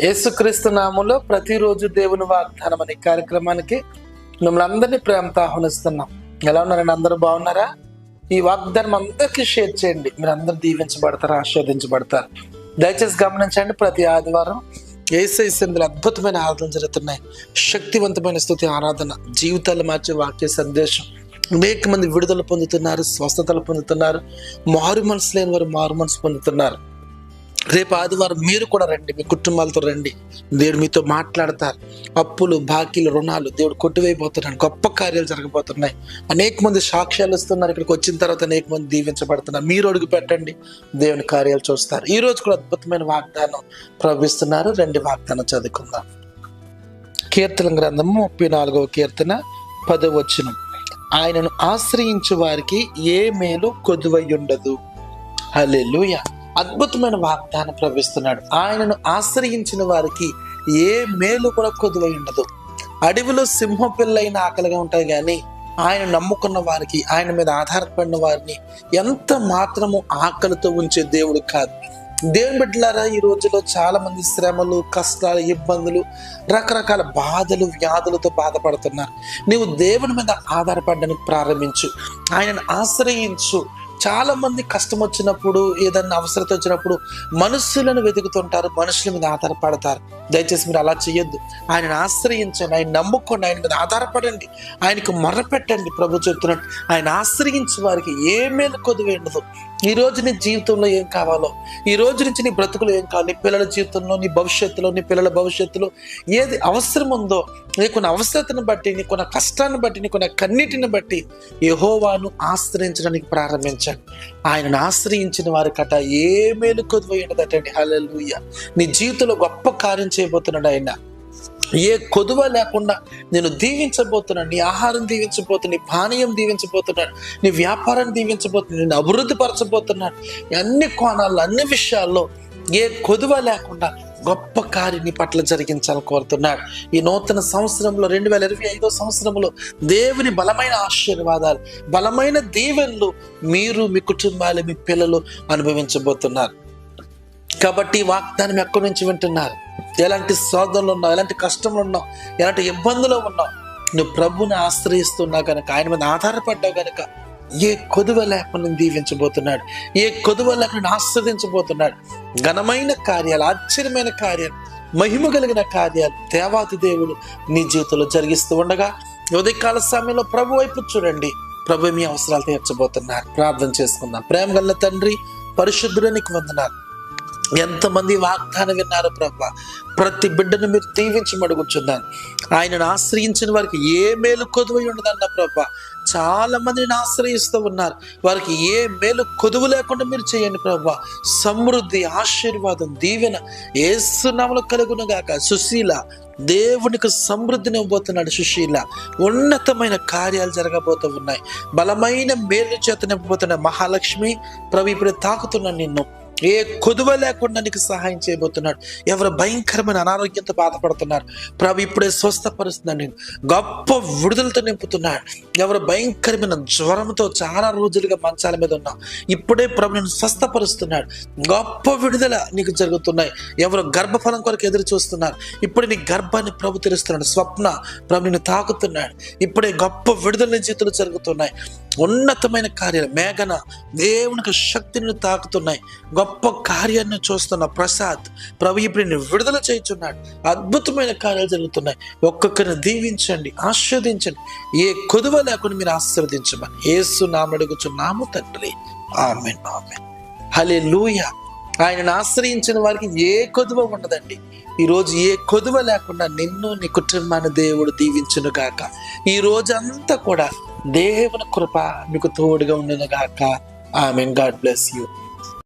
యేసుక్రీస్తు నామంలో ప్రతిరోజు దేవుని వాగ్దానం అనే కార్యక్రమానికి మిమ్మల్ని అందరినీ ప్రేమతో ఆహ్వానిస్తున్నాం. ఎలా ఉన్నారండి? అందరూ బాగున్నారా? ఈ వాగ్దానం అందరికీ షేర్ చేయండి. మీరు అందరూ దీవించబడతారు ఆస్వాదించబడతారు దయచేసి గమనించండి ప్రతి ఆదివారం ఏసై సందులు అద్భుతమైన ఆరాధన జరుగుతున్నాయి. శక్తివంతమైన స్థుతి ఆరాధన జీవితాలు మార్చే వాక్య సందేశం. అనేక మంది విడుదల పొందుతున్నారు స్వస్థతలు పొందుతున్నారు మారు మనసు లేని వారు మారు మనసు పొందుతున్నారు. రేపు ఆదివారం మీరు కూడా రండి మీ కుటుంబాలతో రండి. దేవుడు మీతో మాట్లాడతారు. అప్పులు బాకీలు రుణాలు దేవుడు కొట్టువైపోతున్నాడు గొప్ప కార్యాలు జరగబోతున్నాయి. అనేక మంది సాక్ష్యాలు ఇస్తున్నారు. ఇక్కడికి వచ్చిన తర్వాత అనేక మంది దీవించబడుతున్నారు. మీరు అడుగు పెట్టండి. దేవుని కార్యాలు చూస్తారు. ఈ రోజు కూడా అద్భుతమైన వాగ్దానం ప్రవహిస్తున్నారు. రెండు వాగ్దానం చదువుకుందాం. కీర్తన గ్రంథము ముప్పై నాలుగవ కీర్తన పదవచనం ఆయనను ఆశ్రయించు వారికి ఏ మేలు కొదువై ఉండదు. అల్లెలుయా అద్భుతమైన వాగ్దానం ప్రవేశిస్తున్నాడు ఆయనను ఆశ్రయించిన వారికి ఏ మేలు కూడా కొదువై ఉండదు. అడవిలో సింహ పిల్లైన ఆకలిగా ఉంటాయి కానీ ఆయన నమ్ముకున్న వారికి ఆయన మీద ఆధారపడిన వారిని ఎంత మాత్రము ఆకలితో ఉంచే దేవుడు కాదు. దేవుని బిడ్డలారా ఈ రోజులో చాలా మంది శ్రమలు కష్టాలు ఇబ్బందులు రకరకాల బాధలు వ్యాధులతో బాధపడుతున్నారు. నీవు దేవుని మీద ఆధారపడడానికి ప్రారంభించు. ఆయనను ఆశ్రయించు. చాలా మంది కష్టం వచ్చినప్పుడు ఏదన్నా అవసరత వచ్చినప్పుడు మనుషులను వెతుకుతుంటారు మనుషుల మీద ఆధారపడతారు. దయచేసి మీరు అలా చేయొద్దు ఆయనను ఆశ్రయించండి ఆయన నమ్ముకోండి ఆయన మీద ఆధారపడండి ఆయనకు మొరపెట్టండి ప్రభు చెప్తున్నట్టు ఆయన ఆశ్రయించే వారికి ఏ మేలు కొద్దువే ఉండదు ఈ రోజు నీ జీవితంలో ఏం కావాలో ఈ రోజు నుంచి నీ బ్రతుకులు ఏం కావాలి నీ పిల్లల జీవితంలో నీ భవిష్యత్తులో నీ పిల్లల భవిష్యత్తులో ఏది అవసరం ఉందో నీకున్న అవసరతను బట్టి నీకున్న కష్టాన్ని బట్టి నీకున్న కన్నీటిని బట్టి యహోవాను ఆశ్రయించడానికి ప్రారంభించండి ఆయనను ఆశ్రయించిన వారి కట ఏ మేలు కొద్దువై ఉండదటండి హల్లెలూయ. నీ జీవితంలో గొప్ప కార్యం చేయబోతున్నాడు ఆయన. ఏ కొదువ లేకుండా నేను దీవించబోతున్నాను నీ ఆహారం దీవించబోతున్నాను నీ పానీయం దీవించబోతున్నాడు. నీ వ్యాపారాన్ని దీవించబోతున్నాను నేను అభివృద్ధి పరచబోతున్నాడు అన్ని కోణాల్లో అన్ని విషయాల్లో ఏ కొదువ లేకుండా గొప్ప కార్యం నీ పట్ల జరిగించాలని కోరుతున్నాడు. ఈ నూతన సంవత్సరంలో రెండు వేల ఇరవై ఐదో సంవత్సరంలో దేవుని బలమైన ఆశీర్వాదాలు బలమైన దీవెనలు మీరు మీ కుటుంబాలు మీ పిల్లలు అనుభవించబోతున్నారు. కాబట్టి వాగ్దానం ఎక్కడి నుంచి వింటున్నారు? ఎలాంటి శోధనలు ఉన్నావు? ఎలాంటి కష్టంలో ఉన్నావు? ఎలాంటి ఇబ్బందులు ఉన్నావు? నువ్వు ప్రభుని ఆశ్రయిస్తున్నావు కనుక ఆయన మీద ఆధారపడ్డావు కనుక ఏ కొదువ లేకుండా దీవించబోతున్నాడు. ఏ కొదువ లేకుండా ఆస్వాదించబోతున్నాడు. ఘనమైన కార్యాలు ఆశ్చర్యమైన కార్యాలు మహిమ కలిగిన కార్యాలు దేవాతి దేవుడు నీ జీవితంలో జరిగిస్తూ ఉండగా ఉదయకాల సమయంలో ప్రభు వైపు చూడండి. ప్రభు మీ అవసరాలు తీర్చబోతున్నారు. ప్రార్థన చేసుకుందాం. ప్రేమ గల్ల తండ్రి పరిశుద్ధుడు నీకు వందనాలు. ఎంతమంది వాగ్దానం విన్నారు ప్రభా. ప్రతి బిడ్డను మీరు దీవించి మడుగుచున్నారు ఆయనను ఆశ్రయించిన వారికి ఏ మేలు కొదువై ఉండదన్న ప్రభా. చాలా మందిని ఆశ్రయిస్తూ ఉన్నారు. వారికి ఏ మేలు కొదువు లేకుండా మీరు చేయండి ప్రభా. సమృద్ధి ఆశీర్వాదం దీవెన ఏసునామలు కలుగునుగాక. సుశీల దేవునికి సమృద్ధిని ఇవ్వబోతున్నాడు సుశీల. ఉన్నతమైన కార్యాలు జరగబోతూ ఉన్నాయి. బలమైన మేలు చేత నింపబోతున్న మహాలక్ష్మి ప్రభు ఇప్పుడు తాకుతున్నాను నిన్ను. ఏ కొదువ లేకుండా నీకు సహాయం చేయబోతున్నాడు. ఎవరు భయంకరమైన అనారోగ్యంతో బాధపడుతున్నారు. ప్రభు ఇప్పుడే స్వస్థపరుస్తున్నాడు నేను గొప్ప విడుదలతో నింపుతున్నాడు. ఎవరు భయంకరమైన జ్వరంతో చాలా రోజులుగా మంచాల మీద ఉన్నా. ఇప్పుడే ప్రభు నేను స్వస్థపరుస్తున్నాడు. గొప్ప విడుదల నీకు జరుగుతున్నాయి. ఎవరు గర్భఫలం కొరకు ఎదురు చూస్తున్నారు. ఇప్పుడు నీ గర్భాన్ని ప్రభు తెరుస్తున్నాడు. స్వప్న ప్రభు నిన్ను తాకుతున్నాడు. ఇప్పుడే గొప్ప విడుదల నీ జీవితంలో జరుగుతున్నాయి. ఉన్నతమైన కార్యాలు మేఘన దేవునికి శక్తిని తాకుతున్నాయి. గొప్ప కార్యాన్ని చూస్తున్న ప్రసాద్ ప్రభు ఇప్పుడు విడుదల చేయుచున్నాడు. అద్భుతమైన కార్యాలు జరుగుతున్నాయి. ఒక్కొక్కరిని దీవించండి ఆస్వాదించండి ఏ కొదువ లేకుండా మీరు ఆశీర్వదించమని ఏసు నామడుగుచున్నాము తండ్రి. Amen amen. హలే ఆయనను ఆశ్రయించిన వారికి ఏ కొదువ ఉండదండి. ఈరోజు ఏ కొదువ లేకుండా నిన్ను నీ కుటుంబాన్ని దేవుడు దీవించును గాక. ఈ రోజంతా కూడా దేవుని కృప మీకు తోడుగా ఉండును గాక. ఆమె గాడ్ బ్లెస్ యూ.